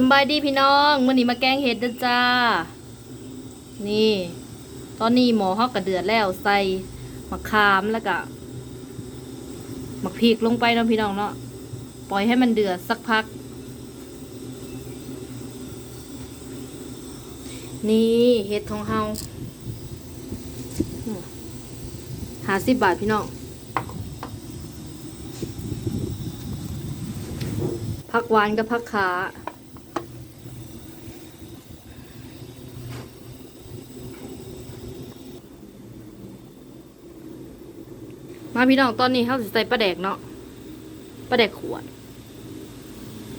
สบายดีพี่น้องมื่อนี้มาแกงเห็ดเด้อจ้า นี่ ตอนนี้หมอเขากระเดือดแล้วใส่มะขามแล้วก็มะพริกลงไปเนาะพี่น้องเนาะปล่อยให้มันเดือดสักพัก นี่เห็ดของเฮาหาสิบบาทพี่น้องผักหวานกับผักขา มาพี่น้องตอนนี้เขาใส่ปลาแดกเนาะปลาแดกขวด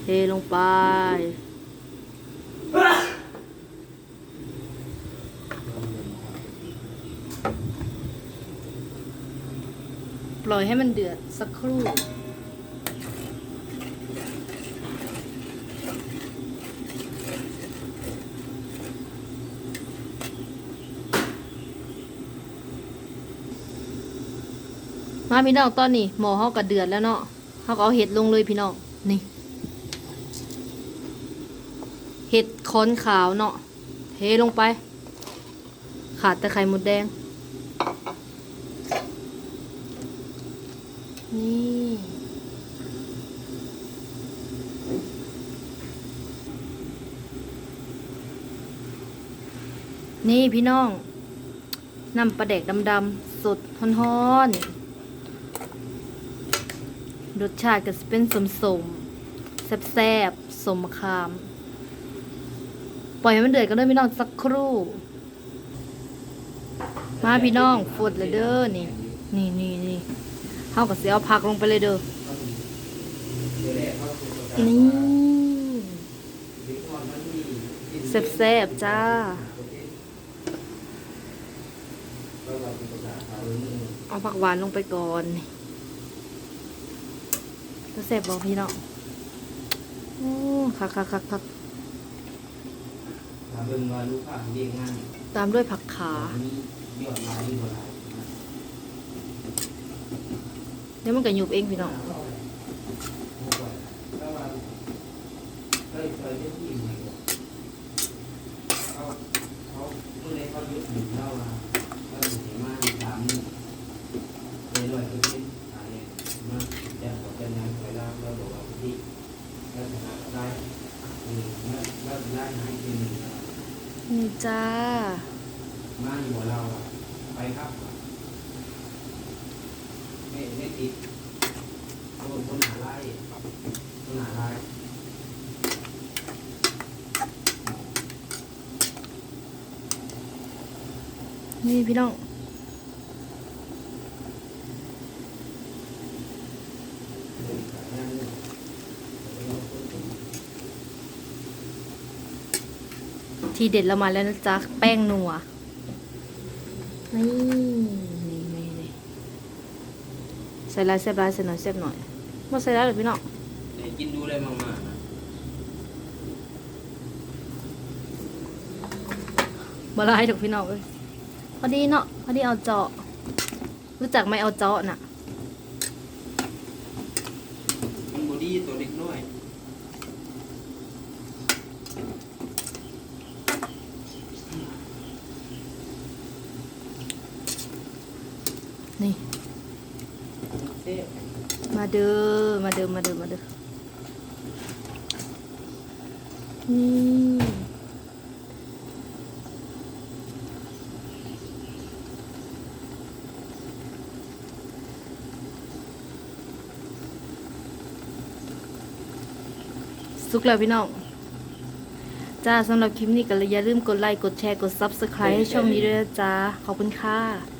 เทลงไปปล่อยให้มันเดือดสักครู่ มาพี่น้องตอนนี้หมอเขาก็เดือดแล้วเนาะเขาก็เอาเห็ดลงเลยพี่น้องนี่ เห็ดค้อนขาวเนาะเทลงไป ขาดแต่ไข่มดแดง นี่นี่พี่น้องนำปลาแดกดำๆสดฮ้อนๆ รสชาติก็จะเป็นสมสมๆแซ่บๆสมมะขาม ปล่อยให้มันเดือดกันด้วยพี่น้องสักครู่ มาพี่น้องฟดเลยเด้อนี่ นี่นี่นี่เฮากับเสียเอาผักลงไปเลยเด้อ นี่แซ่บๆจ้าเอาผักหวานลงไปก่อนนี่ จะแซ่บบอกพี่น้องโอ้คักคักคักคักถ้าเบิ่งว่าลูกค้าเรียกงานตามด้วยผักขามียอดหลายอยู่บ่หลายนะเดี๋ยวมันก็ยุบเองพี่น้อง บ่ไหวแต่ว่าเฮ้ยเคยได้ที่ไหนบ่เขาเขาเมื่อใดเขาหยุดหนึ่งเล่าว่าเขาอยู่ที่มาสามมื้อเลยร้อยเปอร์เซ็นต์อันนี้มาแจ้งบอกเป็นงานไปแล้วเราบอกว่าที่ลักษณะได้อืมแล้วแล้วได้หายทีห นี่จ้า มาอยู่กับเราอะไปครับ ไม่ไม่ติดโดนคนหาไล่คนหาไล่นี่พี่น้อง ทีเด็ดเรามาแล้วนะจ๊ะแป้งนัว นี่นี่นี่นี่ใส่ลายแซ่บลายใส่หน่อยแซ่บหน่อยมาใส่แล้วหรือพี่น้องกินดูเลยมากๆนะมาลายถูกพี่น้องเลยพอดีเนาะพอดีเอาเจาะรู้จักไหมเอาเจาะน่ะ มันบอดี้ตัวเล็กน้อย นี่ มาเด้อมาเด้อมาเด้อมาเด้อนี่สุกแล้วพี่น้อง จ้าสำหรับคลิปนี้ก็อย่าลืมกดไลค์ กดแชร์ กด Subscribe ให้ช่องนี้ด้วยนะจ้า ขอบคุณค่ะ